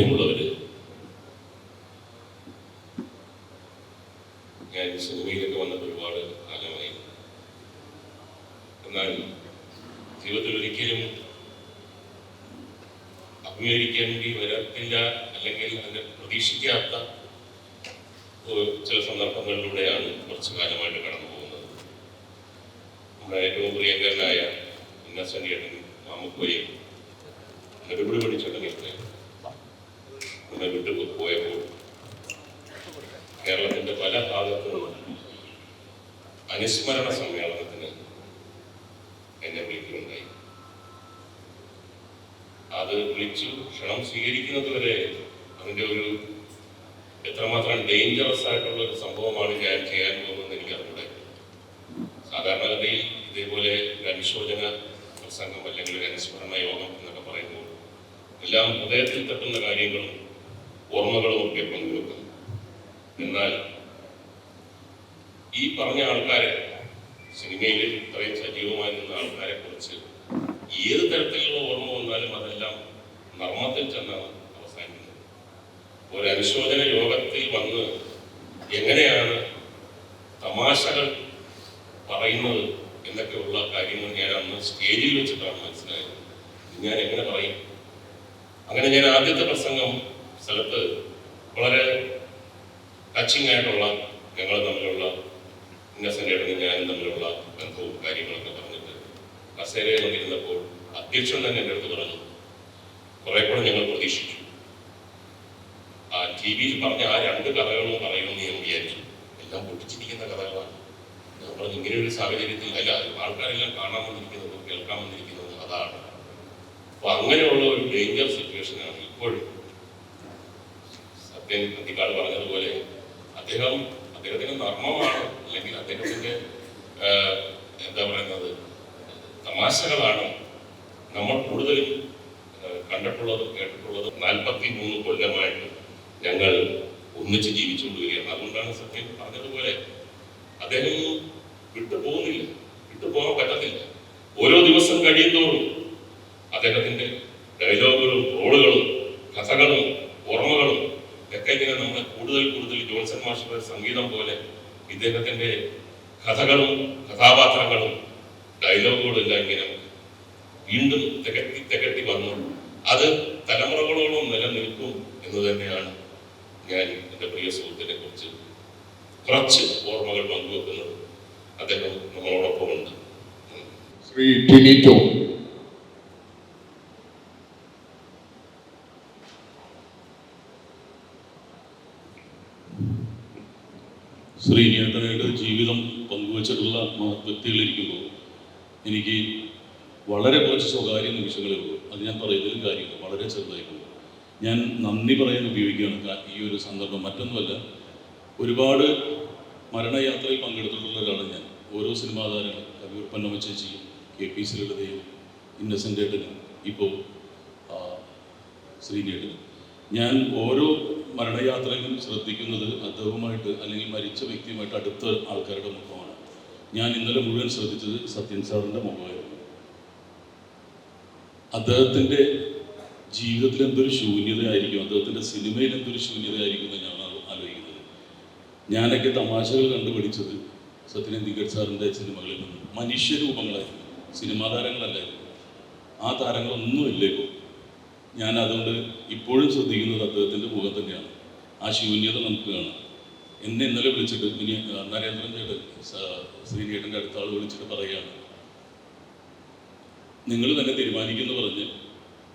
പ്രിയമുള്ളവര് ഞാൻ സിനിമയിലൊക്കെ വന്നിട്ട് ഒരുപാട് കാലമായി എന്നാൽ ജീവിതത്തിൽ ഒരിക്കലും അഭിമുഖീകരിക്കേണ്ടി വരത്തില്ല അല്ലെങ്കിൽ അതിനെ പ്രതീക്ഷിക്കാത്ത ചില സന്ദർഭങ്ങളിലൂടെയാണ് കുറച്ചു കാലമായിട്ട് കടന്നു പോകുന്നത്. നമ്മുടെ ഏറ്റവും പ്രിയങ്കരനായ ഇന്നസെന്റ് ഏട്ടൻ മാമുക്കോയും നെടുപടി പഠിച്ചിട്ടുണ്ടെങ്കിൽ നമ്മെ വിട്ടു പോയപ്പോൾ കേരളത്തിന്റെ പല ഭാഗത്തും അനുസ്മരണ സമ്മേളനത്തിന് എന്നെ വിളിക്കുകയുണ്ടായി അത് വിളിച്ചു ക്ഷണം സ്വീകരിക്കുന്നത് വരെ അതിന്റെ ഒരു എത്രമാത്രം ഡേഞ്ചറസ് ആയിട്ടുള്ള ഒരു സംഭവമാണ് ഞാൻ ചെയ്യാൻ പോകുന്നത് എനിക്ക് അറിഞ്ഞൂടെ സാധാരണഗതിയിൽ ഇതേപോലെ അനുശോചന പ്രസംഗം അല്ലെങ്കിൽ അനുസ്മരണ യോഗം എന്നൊക്കെ പറയുമ്പോൾ എല്ലാം ഹൃദയത്തിൽ തട്ടുന്ന കാര്യങ്ങളും ഓർമ്മകളും ഒക്കെ പങ്കുവെക്കുന്നു. എന്നാൽ ഈ പറഞ്ഞ ആൾക്കാരെ സിനിമയിൽ ഇത്രയും സജീവമായി നിന്ന ആൾക്കാരെ കുറിച്ച് ഏത് തരത്തിലുള്ള ഓർമ്മ വന്നാലും അതെല്ലാം നർമ്മത്തിൽ ചെന്നാണ് അവസാനിക്കുന്നത്. ഒരു അനുശോചന യോഗത്തിൽ വന്ന് എങ്ങനെയാണ് തമാശകൾ പറയുന്നത് എന്നൊക്കെയുള്ള കാര്യങ്ങൾ ഞാൻ അന്ന് സ്റ്റേജിൽ വെച്ചിട്ടാണ് മനസ്സിലായത്. ഞാൻ എങ്ങനെ പറയും? അങ്ങനെ ഞാൻ ആദ്യത്തെ പ്രസംഗം സ്ഥലത്ത് വളരെ ടച്ചിങ് ആയിട്ടുള്ള ഞങ്ങൾ തമ്മിലുള്ള ഇന്നസെന്റെ ഞാനും തമ്മിലുള്ള ബന്ധവും കാര്യങ്ങളൊക്കെ പറഞ്ഞിട്ട് കസേരയിൽ വന്നിരുന്നപ്പോൾ അധ്യക്ഷൻ തന്നെ എന്റെ അടുത്ത് പറഞ്ഞു കുറെ കൂടെ ഞങ്ങൾ പ്രതീക്ഷിച്ചു. ആ ടി വിയിൽ പറഞ്ഞ ആ രണ്ട് കഥകളും പറയുമെന്ന് ഞാൻ വിചാരിച്ചു. എല്ലാം പൊട്ടിച്ചിരിക്കുന്ന കഥകളാണ്. നമ്മൾ ഇങ്ങനെ ഒരു സാഹചര്യത്തിൽ അല്ല ആൾക്കാരെല്ലാം കാണാൻ വന്നിരിക്കുന്നത് കേൾക്കാൻ വന്നിരിക്കുന്നത് അതാണ്. അപ്പൊ അങ്ങനെയുള്ള ഒരു ഡേഞ്ചർ സിറ്റുവേഷനാണ് ഇപ്പോഴും സത്യൻ അന്തിക്കാട് പറഞ്ഞതുപോലെ അദ്ദേഹം അദ്ദേഹത്തിന് നർമ്മമാണ് അല്ലെങ്കിൽ അദ്ദേഹത്തിന്റെ എന്താ പറയുന്നത് തമാശകളാണ് നമ്മൾ കൂടുതലും കണ്ടിട്ടുള്ളതും കേട്ടിട്ടുള്ളതും. നാൽപ്പത്തി മൂന്ന് കൊല്ലമായിട്ട് ഞങ്ങൾ ഒന്നിച്ച് ജീവിച്ചുകൊണ്ടിരിക്കുകയാണ്. അതുകൊണ്ടാണ് സത്യം പറഞ്ഞതുപോലെ അദ്ദേഹം വിട്ടു പോകുന്നില്ല വിട്ടു പോകാൻ പറ്റത്തില്ല. ഓരോ ദിവസം കഴിയുന്തോറും അദ്ദേഹത്തിന്റെ ഡയലോഗുകളും റോളുകളും കഥകളും ഓർമ്മകളും ഒക്കെ ഇങ്ങനെ നമ്മളെ കൂടുതൽ കൂടുതൽ ജോൺസൺ മാഷിയുടെ സംഗീതം പോലെ ഇദ്ദേഹത്തിന്റെ കഥകളും കഥാപാത്രങ്ങളും ഡയലോഗുകളും എല്ലാം ഇങ്ങനെ വീണ്ടും തികട്ടി തികട്ടി വന്നു. അത് തലമുറകളോളം നിലനിൽക്കും എന്ന് തന്നെയാണ് ഞാൻ എന്റെ പ്രിയ സുഹൃത്തിനെ കുറിച്ച് കുറച്ച് ഓർമ്മകൾ പങ്കുവെക്കുന്നത് അദ്ദേഹം നമ്മളോടൊപ്പമുണ്ട്. ശ്രീ ടിനിറ്റോ ജീവിതം പങ്കുവച്ചിട്ടുള്ള മഹത്വ്യക്തികളിരിക്കുമ്പോൾ എനിക്ക് വളരെ കുറച്ച് സ്വകാര്യ നിമിഷങ്ങളേ ഉള്ളൂ. അത് ഞാൻ പറയുന്നതിലും കാര്യമില്ല. വളരെ ചെറുതായിട്ടുള്ളൂ. ഞാൻ നന്ദി പറയാൻ ഉപയോഗിക്കുകയാണ്. ഈ ഒരു സന്ദർഭം മറ്റൊന്നുമല്ല. ഒരുപാട് മരണയാത്രയിൽ പങ്കെടുത്തിട്ടുള്ള ഒരാളാണ് ഞാൻ. ഓരോ സിനിമാ താരങ്ങൾ കവിയൂർ പന്നമ്മ കെ പി ശ്രീലതയും ഇന്നസെന്റ് ഏട്ടനും ഇപ്പോൾ ശ്രീനേട്ടനും. ഞാൻ ഓരോ മരണയാത്രയിലും ശ്രദ്ധിക്കുന്നത് അദ്ദേഹവുമായിട്ട് അല്ലെങ്കിൽ മരിച്ച വ്യക്തിയുമായിട്ട് അടുത്ത ആൾക്കാരുടെ മുഖമാണ്. ഞാൻ ഇന്നലെ മുഴുവൻ ശ്രദ്ധിച്ചത് സത്യൻ സാറിന്റെ മുഖമായിരുന്നു. അദ്ദേഹത്തിന്റെ ജീവിതത്തിൽ എന്തൊരു ശൂന്യതയായിരിക്കും അദ്ദേഹത്തിന്റെ സിനിമയിൽ എന്തൊരു ശൂന്യതയായിരിക്കും എന്ന് ഞാൻ ആലോചിക്കുന്നത്. ഞാനൊക്കെ തമാശകൾ കണ്ടുപിടിച്ചത് സത്യൻ ദിഗഡ് സാറിന്റെ സിനിമകളിൽ നിന്ന്. മനുഷ്യരൂപങ്ങളായിരുന്നു സിനിമാ താരങ്ങളല്ലായിരുന്നു. ആ താരങ്ങളൊന്നുമില്ല ഇപ്പോൾ ഞാൻ അതുകൊണ്ട് ഇപ്പോഴും ശ്രദ്ധിക്കുന്നത് അദ്ദേഹത്തിന്റെ മുഖം തന്നെയാണ്. ആ ശൂന്യത നമുക്ക് കാണാം. എന്നെ ഇന്നലെ വിളിച്ചിട്ട് ഇനി നരേന്ദ്രൻ ചേട്ടൻ ശ്രീ ശ്രീനേട്ടന്റെ അടുത്ത ആൾ വിളിച്ചിട്ട് പറയുകയാണ്. നിങ്ങൾ തന്നെ തീരുമാനിക്കുന്നു പറഞ്ഞ്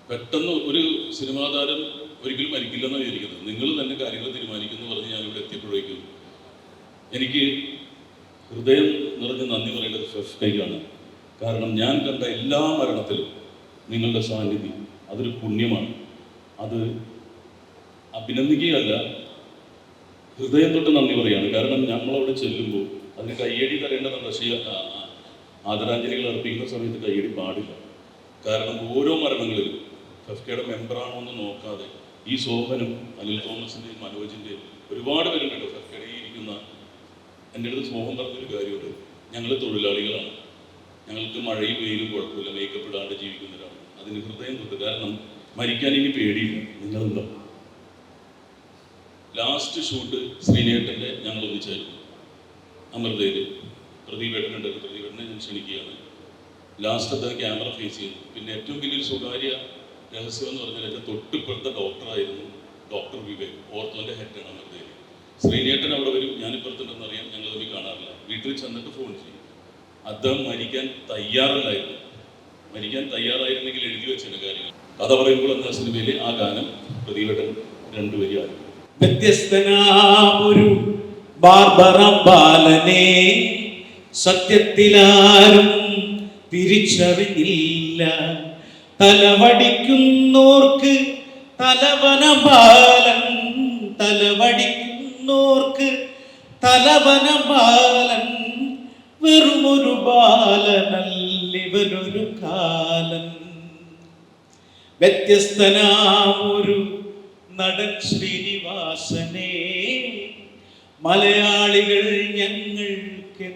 പെട്ടെന്ന് ഒരു സിനിമാ താരം ഒരിക്കലും മരിക്കില്ലെന്നാണ് വിചാരിക്കുന്നത്. നിങ്ങൾ തന്നെ കാര്യങ്ങൾ തീരുമാനിക്കുന്നു പറഞ്ഞ് ഞാനിവിടെ എത്തിയപ്പോഴേക്കും എനിക്ക് ഹൃദയം നിറഞ്ഞ് നന്ദി പറയേണ്ടത് ഫെഫ്റ്റേക്കാണ് കാരണം ഞാൻ കണ്ട എല്ലാ മരണത്തിലും നിങ്ങളുടെ സാന്നിധ്യം അതൊരു പുണ്യമാണ്. അത് അഭിനന്ദിക്കുകയല്ല ഹൃദയം തൊട്ട് നന്ദി പറയുകയാണ്. കാരണം നമ്മളവിടെ ചെല്ലുമ്പോൾ അതിന് കയ്യടി തരേണ്ടത് ആ, ആദരാഞ്ജലികൾ അർപ്പിക്കുന്ന സമയത്ത് കയ്യടി പാടില്ല. കാരണം ഓരോ മരണങ്ങളിലും ഫെഫ്കയുടെ മെമ്പറാണോ എന്ന് നോക്കാതെ ഈ സോഹനും അനിൽ തോമസിന്റെയും മനോജിന്റെയും ഒരുപാട് പേരുണ്ട് ഫെഫ്കയുടെ ഇരിക്കുന്ന എന്റെ അടുത്ത് സോഹം പറഞ്ഞൊരു കാര്യമുണ്ട്. ഞങ്ങൾ തൊഴിലാളികളാണ്. ഞങ്ങൾക്ക് മഴയും വെയിലും കുഴപ്പമില്ല. മേക്കപ്പ് ഇടാണ്ട് ജീവിക്കുന്നവരാണ്. അതിന് ഹൃദയം തൊട്ട് കാരണം മരിക്കാൻ ഇനി പേടിയില്ല. നിങ്ങളുണ്ടോ? ലാസ്റ്റ് ഷൂട്ട് ശ്രീനേട്ടന്റെ ഞങ്ങൾ ഒന്നിച്ചായിരുന്നു. അമൃതയിൽ. പ്രദീപേട്ടനുണ്ട് പ്രദീപേട്ടനെ ഞാൻ ക്ഷണിക്കുകയാണ്. ലാസ്റ്റ് അദ്ദേഹം ക്യാമറ ഫേസ് ചെയ്തു പിന്നെ ഏറ്റവും വലിയൊരു സ്വകാര്യ രഹസ്യം എന്ന് പറഞ്ഞാൽ എന്റെ തൊട്ടിപ്പുറത്തെ ഡോക്ടറായിരുന്നു ഡോക്ടർ വിവേക്. ഓർത്തോന്റെ ഹെഡാണ് അമൃതയിൽ. ശ്രീനേട്ടൻ അവിടെ വരും. ഞാനിപ്പുറത്തുണ്ടെന്ന് അറിയാം. ഞങ്ങൾ തമ്മിൽ കാണാറില്ല. വീട്ടിൽ ചെന്നിട്ട് ഫോൺ ചെയ്യും. അദ്ദേഹം മരിക്കാൻ തയ്യാറല്ലായിരുന്നു. മരിക്കാൻ തയ്യാറായിരുന്നെങ്കിൽ എഴുതി വെച്ചിരുന്ന കാര്യങ്ങൾ. കഥ പറയുമ്പോൾ എന്ന സിനിമയിലെ ആ ഗാനം പ്രതിവട്ടൻ രണ്ടുപേരും ആയിരുന്നു വ്യത്യസ്തനാമൊരു ബാർബറ ബാലനെ സത്യത്തിലാരും തിരിച്ചറിഞ്ഞില്ല. തലവടിക്കുന്നോർക്ക് തലവന ബാലൻ തലവടിക്കുന്നോർക്ക് തലവന ബാലൻ വെറുമൊരു ബാലനല്ലിവനൊരു കാലൻ. വ്യത്യസ്തനാമൊരു നടൻ ശ്രീനിവാസനെ മലയാളികൾ ഞങ്ങൾക്ക്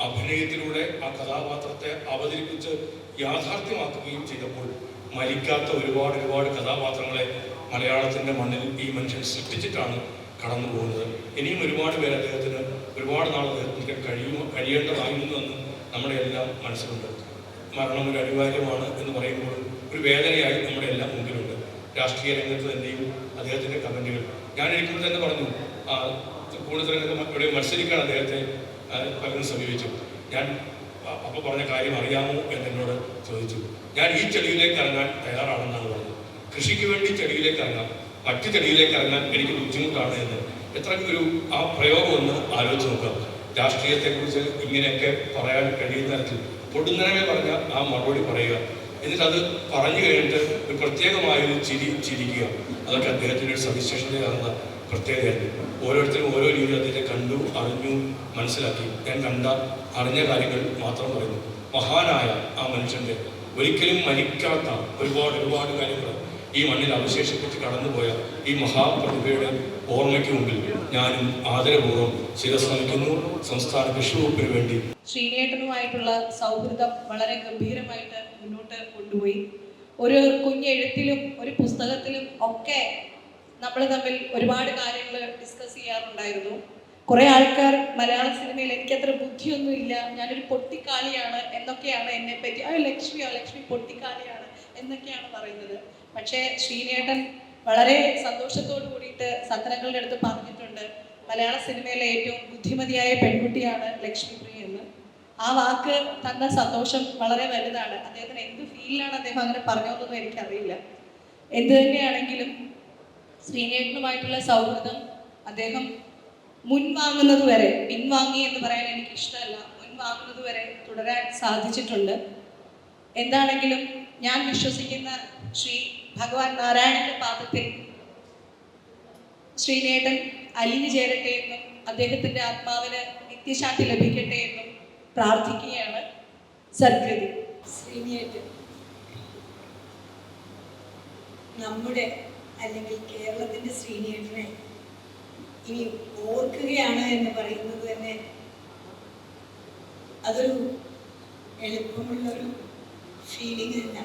അഭിനയത്തിലൂടെ ആ കഥാപാത്രത്തെ അവതരിപ്പിച്ച് യാഥാർത്ഥ്യമാക്കുകയും ചെയ്തപ്പോൾ മരിക്കാത്ത ഒരുപാട് ഒരുപാട് കഥാപാത്രങ്ങളെ മലയാളത്തിന്റെ മണ്ണിൽ ഈ മനുഷ്യൻ സൃഷ്ടിച്ചിട്ടാണ് കടന്നു പോകുന്നത്. ഇനിയും ഒരുപാട് പേര് അദ്ദേഹത്തിന് ഒരുപാട് നാൾ അദ്ദേഹത്തിന് കഴിയുമോ കഴിയേണ്ടതായിരുന്നു എന്ന് നമ്മുടെ എല്ലാം മനസ്സിലുണ്ട്. മരണം ഒരു അനിവാര്യമാണ് എന്ന് പറയുമ്പോൾ ഒരു വേദനയായി നമ്മുടെ എല്ലാം മുമ്പിലുണ്ട്. രാഷ്ട്രീയ രംഗത്ത് തന്നെയും അദ്ദേഹത്തിന്റെ കമന്റുകൾ. ഞാൻ ഇരിക്കുമ്പോൾ തന്നെ പറഞ്ഞു കൂടുതൽ ഇവിടെ മത്സരിക്കാൻ അദ്ദേഹത്തെ പലരും സമീപിച്ചു. ഞാൻ അപ്പോൾ അപ്പൊ പറഞ്ഞ കാര്യം അറിയാമോ എന്ന് എന്നോട് ചോദിച്ചു. ഞാൻ ഈ ചെടിയിലേക്ക് ഇറങ്ങാൻ തയ്യാറാണെന്നാണ് പറഞ്ഞത്. കൃഷിക്ക് വേണ്ടി ചെടിയിലേക്ക് ഇറങ്ങാം മറ്റു ചെടിയിലേക്ക് ഇറങ്ങാൻ എനിക്ക് ബുദ്ധിമുട്ടാണ് എന്ന്. എത്ര ഒരു ആ പ്രയോഗം ഒന്ന് ആലോചിച്ച് നോക്കാം. രാഷ്ട്രീയത്തെക്കുറിച്ച് ഇങ്ങനെയൊക്കെ പറയാൻ കഴിയുന്ന തരത്തിൽ പൊടുന്നനമേ പറഞ്ഞ ആ മറുപടി പറയുക. എന്നിട്ട് അത് പറഞ്ഞു കഴിഞ്ഞിട്ട് ഒരു പ്രത്യേകമായ ഒരു ചിരി ചിരിക്കുക. അതൊക്കെ അദ്ദേഹത്തിന്റെ ഒരു സവിശേഷതയാകുന്ന പ്രത്യേകതയായിരുന്നു. ഓരോരുത്തരും ഓരോ രീതിയിൽ അദ്ദേഹത്തെ കണ്ടു അറിഞ്ഞു മനസ്സിലാക്കി. ഞാൻ കണ്ട അറിഞ്ഞ കാര്യങ്ങൾ മാത്രം പറയുന്നു. മഹാനായ ആ മനുഷ്യന്റെ ഒരിക്കലും മരിക്കാത്ത ഒരുപാട് ഒരുപാട് കാര്യങ്ങൾ. ഈ മണ്ണിൽ അവശേഷിപ്പിച്ച് കടന്നുപോയ ഈ മഹാപ്രതിഭയുടെ ഓർമ്മയ്ക്ക് മുമ്പിൽ ഞാനും ആദരപൂർവം ശിരസ്നമിക്കുന്നു സംസ്ഥാന വിഷുവകുപ്പിന് വകുപ്പിന് വേണ്ടി ശ്രീനേട്ടനുമായിട്ടുള്ള സൗഹൃദം വളരെ ഗംഭീരമായിട്ട് മുന്നോട്ട് കൊണ്ടുപോയി. ഒരു കുഞ്ഞെഴുത്തിലും ഒരു പുസ്തകത്തിലും ഒക്കെ നമ്മൾ തമ്മിൽ ഒരുപാട് കാര്യങ്ങൾ ഡിസ്കസ് ചെയ്യാറുണ്ടായിരുന്നു. കുറെ ആൾക്കാർ മലയാള സിനിമയിൽ എനിക്കത്ര ബുദ്ധിയൊന്നും ഇല്ല ഞാനൊരു പൊട്ടിക്കാളിയാണ് എന്നൊക്കെയാണ് എന്നെ പറ്റി ആ ലക്ഷ്മിയോ ലക്ഷ്മി പൊട്ടിക്കാളിയാണ് എന്നൊക്കെയാണ് പറയുന്നത്. പക്ഷേ ശ്രീനേട്ടൻ വളരെ സന്തോഷത്തോടു കൂടിയിട്ട് സത്രങ്ങളുടെ അടുത്ത് പറഞ്ഞിട്ടുണ്ട് മലയാള സിനിമയിലെ ഏറ്റവും ബുദ്ധിമതിയായ പെൺകുട്ടിയാണ് ലക്ഷ്മിപ്രിയ എന്ന്. ആ വാക്ക് തന്ന സന്തോഷം വളരെ വലുതാണ്. അദ്ദേഹത്തിന് എന്ത് ഫീലിലാണ് അദ്ദേഹം അങ്ങനെ പറഞ്ഞതെന്നൊന്നും എനിക്കറിയില്ല. എന്ത് തന്നെയാണെങ്കിലും ശ്രീനേട്ടനുമായിട്ടുള്ള സൗഹൃദം അദ്ദേഹം മുൻവാങ്ങുന്നത് വരെ പിൻവാങ്ങി എന്ന് പറയാൻ എനിക്ക് ഇഷ്ടമല്ല മുൻവാങ്ങുന്നത് വരെ തുടരാൻ സാധിച്ചിട്ടുണ്ട്. എന്താണെങ്കിലും ഞാൻ വിശ്വസിക്കുന്ന ശ്രീ ഭഗവാൻ നാരായണന്റെ പാദത്തിൽ ശ്രീനേട്ടൻ അലിഞ്ഞു ചേരട്ടെ എന്നും അദ്ദേഹത്തിന്റെ ആത്മാവിന് നിത്യശാന്തി ലഭിക്കട്ടെ എന്നും പ്രാർത്ഥിക്കുകയാണ് സദ്ഗതി. ശ്രീനേട്ടൻ നമ്മുടെ അല്ലെങ്കിൽ കേരളത്തിന്റെ ശ്രീനേട്ടനെ ഇനി ഓർക്കുകയാണ് എന്ന് പറയുന്നത് തന്നെ അതൊരു എളുപ്പമുള്ളൊരു ഫീലിംഗ് അല്ല.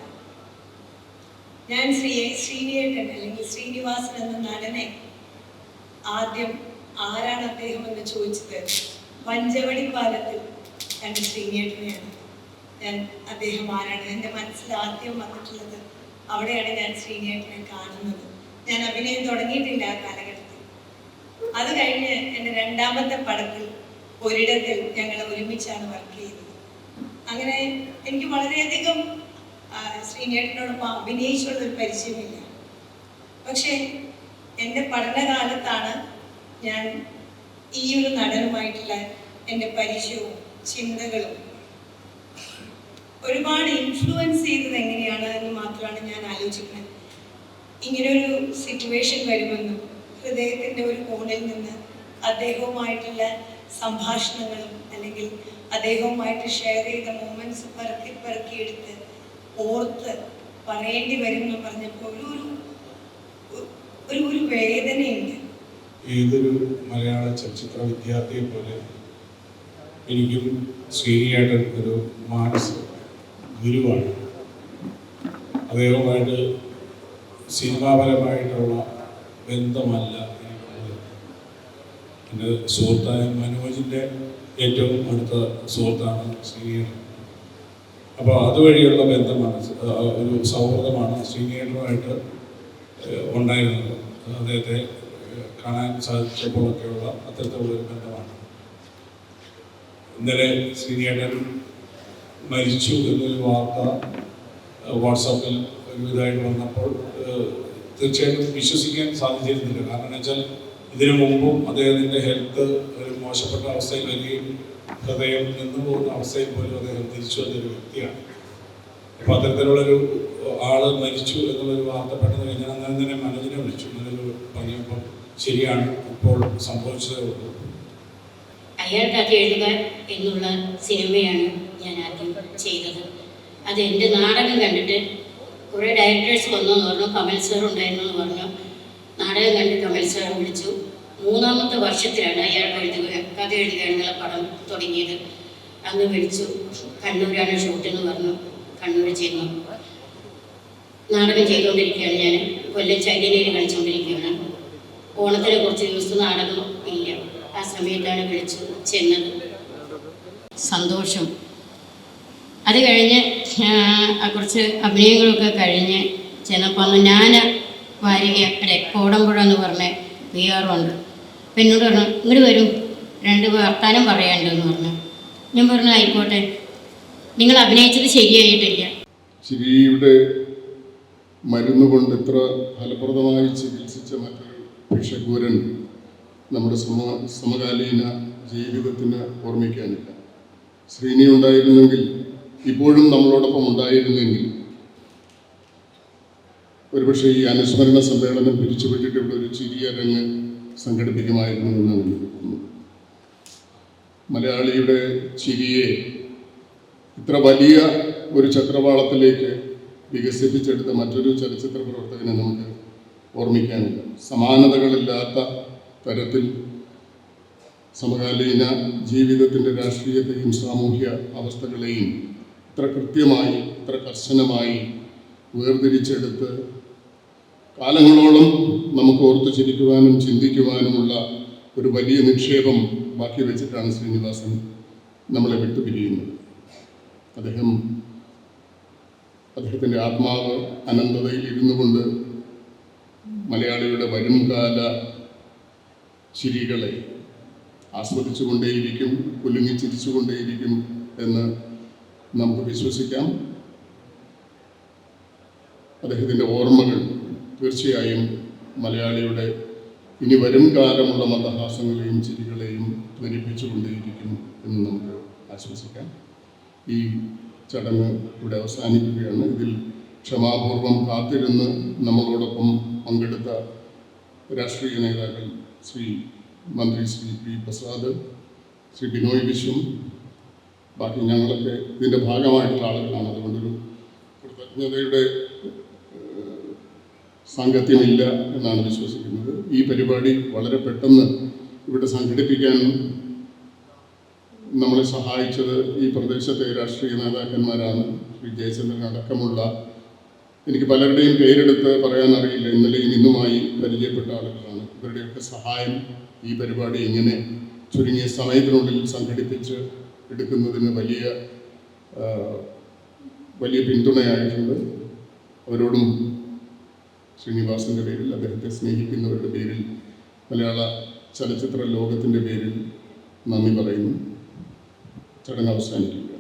ഞാൻ ശ്രീ ശ്രീനിയേട്ടൻ അല്ലെങ്കിൽ ശ്രീനിവാസൻ എന്ന നടനെ ആദ്യം ആരാണ് അദ്ദേഹം എന്ന് ചോദിച്ചത്? വഞ്ചവടി പാലത്തിൽ ഞാൻ ശ്രീനിയേട്ടനെയാണ്. ഞാൻ അദ്ദേഹം ആരാണ്? എന്റെ മനസ്സിൽ ആദ്യം വന്നിട്ടുള്ളത് അവിടെയാണ് ഞാൻ ശ്രീനിയേട്ടനെ കാണുന്നത്. ഞാൻ അഭിനയം തുടങ്ങിയിട്ടില്ല ആ കാലഘട്ടത്തിൽ. അത് കഴിഞ്ഞ് എന്റെ രണ്ടാമത്തെ പടത്തിൽ ഒരിടത്തിൽ ഞങ്ങൾ ഒരുമിച്ചാണ് വർക്ക് ചെയ്തത്. അങ്ങനെ എനിക്ക് വളരെയധികം ശ്രീനേട്ടനോടൊപ്പം അഭിനയിച്ചുള്ള ഒരു പരിചയമില്ല. പക്ഷേ എന്റെ പഠനകാലത്താണ് ഞാൻ ഈ ഒരു നടനുമായിട്ടുള്ള എന്റെ പരിചയവും ചിന്തകളും ഒരുപാട് ഇൻഫ്ലുവൻസ് ചെയ്തത് എങ്ങനെയാണ് എന്ന് മാത്രമാണ് ഞാൻ ആലോചിക്കുന്നത്. ഇങ്ങനൊരു സിറ്റുവേഷൻ വരുമെന്നും ഹൃദയത്തിന്റെ ഒരു കോണിൽ നിന്ന് അദ്ദേഹവുമായിട്ടുള്ള സംഭാഷണങ്ങളും അല്ലെങ്കിൽ അദ്ദേഹവുമായിട്ട് ഷെയർ ചെയ്ത മൂമെന്റ്സ് പെറുക്കി പെറുക്കിയെടുത്ത് ഓർത്ത് പറയേണ്ടി വരും എന്ന് പറഞ്ഞപ്പോൾ ഒരു ഒരു ഒരു വേദനയുണ്ട്. ഏതൊരു മലയാള ചലച്ചിത്ര വിദ്യാർത്ഥിയെ പോലെ എനിക്കും ശ്രീനിയേട്ടൻ ഒരു മാനസ ഗുരുവാണ്. അദ്ദേഹവുമായിട്ട് സിനിമാപരമായിട്ടുള്ള ബന്ധമല്ല എനിക്കുള്ളത്. എന്റെ സുഹൃത്തായ മനോജിന്റെ ഏറ്റവും അടുത്ത സുഹൃത്താണ് ശ്രീനീടൻ അപ്പോൾ അതുവഴിയുള്ള ബന്ധമാണ് ഒരു സൗഹൃദമാണ് സീനിയറുമായിട്ട് ഉണ്ടായിരുന്നത്. അദ്ദേഹത്തെ കാണാൻ സാധിച്ചപ്പോഴൊക്കെയുള്ള അത്തരത്തിലുള്ള ഒരു ബന്ധമാണ്. ഇന്നലെ സീനിയേട്ടൻ മരിച്ചു എന്നൊരു വാർത്ത വാട്സാപ്പിൽ ഒരുവിധമായിട്ട് വന്നപ്പോൾ തീർച്ചയായിട്ടും വിശ്വസിക്കാൻ സാധിച്ചിരുന്നില്ല. കാരണം എന്ന് വെച്ചാൽ ഇതിനു മുമ്പും അദ്ദേഹത്തിന്റെ ഹെൽത്ത് ഒരു മോശപ്പെട്ട അവസ്ഥയിൽ വരികയും ഹൃദയം നിന്നു പോകുന്ന അവസ്ഥയിൽ പോലും അദ്ദേഹം തിരിച്ചു വന്നൊരു വ്യക്തിയാണ്. അപ്പോൾ അത്തരത്തിലുള്ളൊരു ആൾ മരിച്ചു എന്നുള്ളൊരു വാർത്ത പെട്ടെന്ന് കഴിഞ്ഞാൽ അന്നേരം തന്നെ മനോജിനെ വിളിച്ചു. അങ്ങനെ പറഞ്ഞപ്പോൾ ശരിയാണ് ഇപ്പോൾ സംഭവിച്ചതേ ഉള്ളൂ. അയാൾക്കത് എഴുതുക എന്നുള്ള സിനിമയാണ് ഞാൻ ആദ്യം ചെയ്തത്. അത് എന്റെ നാടകം കണ്ടിട്ട് കുറേ ഡയറക്ടേഴ്സ് വന്നു എന്ന് പറഞ്ഞു. കമൽ സാർ ഉണ്ടായിരുന്നു എന്ന് പറഞ്ഞു. നാടകം കണ്ടിട്ട് കമൽ സാർ വിളിച്ചു. മൂന്നാമത്തെ വർഷത്തിലാണ് അയാൾ എഴുതുക കഥ എഴുതുക എന്നുള്ള പടം തുടങ്ങിയത്. അന്ന് വിളിച്ചു കണ്ണൂരാണ് ഷൂട്ട് എന്ന് പറഞ്ഞു. കണ്ണൂർ ചെന്നു. നാടകം ചെയ്തുകൊണ്ടിരിക്കുകയാണ് ഞാൻ. കൊല്ലം ചൈതന്യയിൽ കളിച്ചുകൊണ്ടിരിക്കുകയാണ്. ഓണത്തിന് കുറച്ച് ദിവസം നാടകം ഇല്ല. ആ സമയത്താണ് വിളിച്ചു ചെന്നത്. സന്തോഷം. അത് കഴിഞ്ഞ് കുറച്ച് അഭിനയങ്ങളൊക്കെ കഴിഞ്ഞ് ചെന്നപ്പോൾ ഞാൻ ഞാൻ വാരികയുടെ കോടമ്പുഴ എന്ന് പറഞ്ഞ പി ആറുണ്ട് എന്നോട് പറഞ്ഞു ഇങ്ങോട്ട് വരും രണ്ട് വർത്താനം പറയാനുണ്ടെന്ന് പറഞ്ഞു. ഞാൻ പറഞ്ഞു ആയിക്കോട്ടെ നിങ്ങൾ അഭിനയിച്ചത് ശരിയായിട്ടില്ല. ചിരിയുടെ മരുന്ന് കൊണ്ട് ഇത്ര ഫലപ്രദമായി ചികിത്സിച്ച മറ്റൊരു ഭിഷകൂരൻ നമ്മുടെ സമ സമകാലീന ജീവിതത്തിന് ഓർമ്മിക്കാനില്ല. ശ്രീനി ഉണ്ടായിരുന്നെങ്കിൽ ഇപ്പോഴും നമ്മളോടൊപ്പം ഉണ്ടായിരുന്നെങ്കിൽ. ഒരുപക്ഷെ ഈ അനുസ്മരണ സമ്മേളനം പിരിച്ചുവിട്ടിട്ട് ഇവിടെ ഒരു ചിരിയരങ്ങ് സംഘടിപ്പിക്കുമായിരുന്നു എന്ന് എനിക്ക് തോന്നുന്നത് മലയാളിയുടെ ചിരിയെ ഇത്ര വലിയ ഒരു ചക്രവാളത്തിലേക്ക് വികസിപ്പിച്ചെടുത്ത മറ്റൊരു ചലച്ചിത്ര പ്രവർത്തകനെ നമുക്ക് ഓർമ്മിക്കാനില്ല. സമാനതകളില്ലാത്ത തരത്തിൽ സമകാലീന ജീവിതത്തിന്റെ രാഷ്ട്രീയത്തെയും സാമൂഹ്യ അവസ്ഥകളെയും ഇത്ര കൃത്യമായി ഇത്ര കർശനമായി വേർതിരിച്ചെടുത്ത് കാലങ്ങളോളം നമുക്ക് ഓർത്ത് ചിരിക്കുവാനും ചിന്തിക്കുവാനുമുള്ള ഒരു വലിയ നിക്ഷേപം ബാക്കി വെച്ചിട്ടാണ് ശ്രീനിവാസൻ നമ്മളെ വിട്ടുപിരിയുന്നത്. അദ്ദേഹം അദ്ദേഹത്തിന്റെ ആത്മാവ് അനന്തതയിൽ ഇരുന്നു കൊണ്ട് മലയാളിയുടെ വരുംകാല ചിരികളെ ആസ്വദിച്ചുകൊണ്ടേയിരിക്കും കുലുങ്ങി ചിരിച്ചുകൊണ്ടേയിരിക്കും എന്ന് നമുക്ക് വിശ്വസിക്കാം. അദ്ദേഹത്തിന്റെ ഓർമ്മകൾ തീർച്ചയായും മലയാളിയുടെ ഇനി വരും കാലമുള്ള മന്ദഹാസങ്ങളെയും ചിരികളെയും ധ്വനിപ്പിച്ചുകൊണ്ടേയിരിക്കും എന്ന് നമുക്ക് ആശ്വസിക്കാം ഈ ചടങ്ങ് ഇവിടെ അവസാനിക്കുകയാണ്. ഇതിൽ ക്ഷമാപൂർവം കാത്തിരുന്ന് നമ്മളോടൊപ്പം പങ്കെടുത്ത രാഷ്ട്രീയ നേതാക്കൾ ശ്രീ മന്ത്രി ശ്രീ പി പ്രസാദ് ശ്രീ ബിനോയ് വിശ്വം ബാക്കി ഞങ്ങളൊക്കെ ഇതിന്റെ ഭാഗമായിട്ടുള്ള ആളുകളാണ്. അതുകൊണ്ടൊരു കൃതജ്ഞതയുടെ സാങ്കത്യമില്ല എന്നാണ് വിശ്വസിക്കുന്നത്. ഈ പരിപാടി വളരെ പെട്ടെന്ന് ഇവിടെ സംഘടിപ്പിക്കാൻ നമ്മളെ സഹായിച്ചത് ഈ പ്രദേശത്തെ രാഷ്ട്രീയ നേതാക്കന്മാരാണ്. ശ്രീ ജയചന്ദ്രൻ അടക്കമുള്ള എനിക്ക് പലരുടെയും പേരെടുത്ത് പറയാൻ അറിയില്ല ഇന്നലെയും ഇന്നുമായി പരിചയപ്പെട്ട ആളുകളാണ്. ഇവരുടെയൊക്കെ സഹായം ഈ പരിപാടി ഇങ്ങനെ ചുരുങ്ങിയ സമയത്തിനുള്ളിൽ സംഘടിപ്പിച്ച് എടുക്കുന്നതിന് വലിയ വലിയ പിന്തുണയായിട്ടുണ്ട്. അവരോടും ശ്രീനിവാസന്റെ പേരിൽ അദ്ദേഹത്തെ സ്നേഹിക്കുന്നവരുടെ പേരിൽ മലയാള ചലച്ചിത്ര ലോകത്തിന്റെ പേരിൽ നന്ദി പറയുന്നു. ചടങ്ങ് അവസാനിക്കും